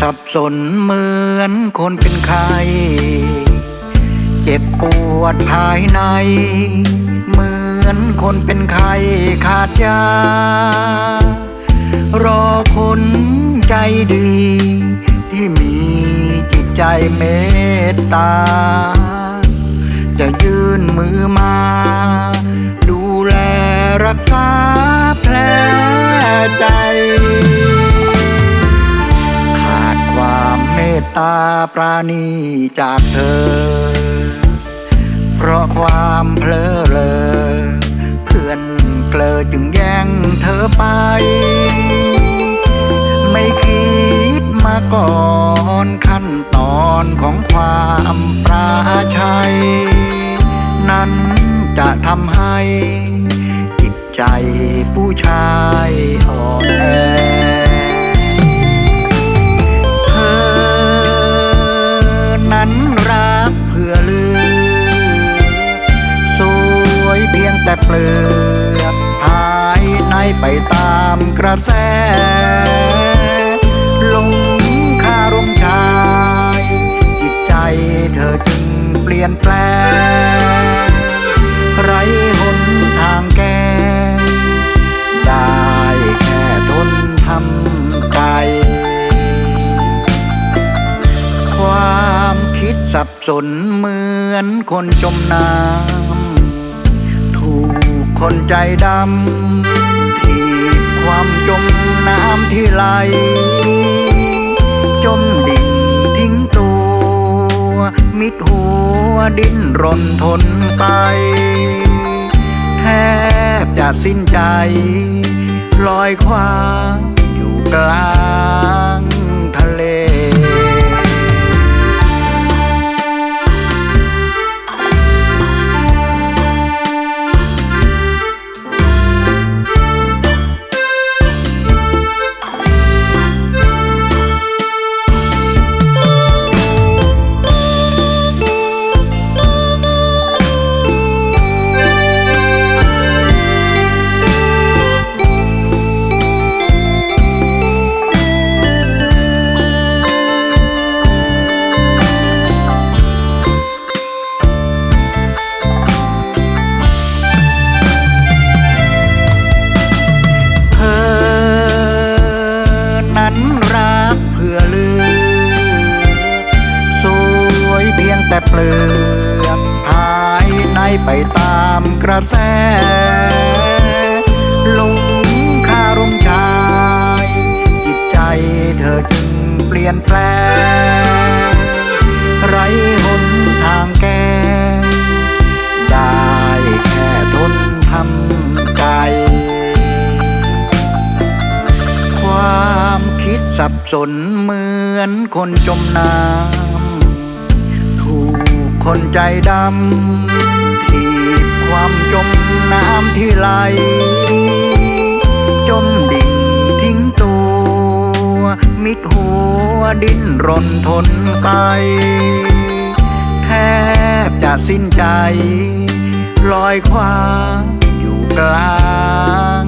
สับสนเหมือนคนเป็นไข้เจ็บปวดภายใน เหมือนคนเป็นไข้ขาดยา รอคนใจดี ที่มีจิตใจเมตตา จะยื่นมือมา ดูแลรักษาแผลใจ ตาปราณีจากเธอ เพราะความเพลอเลอเพื่อนเกลอจึงแย่งเธอไป ไม่คิดมาก่อนขั้นตอนของความปราชัย นั้นจะทำให้ จิตใจผู้ชายอ่อน แต่เปลือกภายในไปตามกระแสลงคารมชาย จิตใจเธอจึงเปลี่ยนแปลง ไรหนทางแก้ได้แค่ทนทำใจความคิดสับสนเหมือนคนจมน้ำ คนใจดำที่ความจมน้ำที่ไหล จมดิ่งทิ้งตัว มิดหัวดิ้นรนทนไป แทบจะสิ้นใจ ลอยคว้างอยู่กลางายไปตามกระแสลงคารมชาย จิตใจเธอจึงเปลี่ยนแปลง ไรหนทางแก้ได้แค่ทนทำใจ ความคิดสับสนเหมือนคนจมน้ำถูกคนใจดำ ความจมน้ำที่ไหล จมดิ่งทิ้งตัว มิดหัวดิ้นรนทนไปแทบจะสิ้นใจ ลอยคว้างอยู่กลาง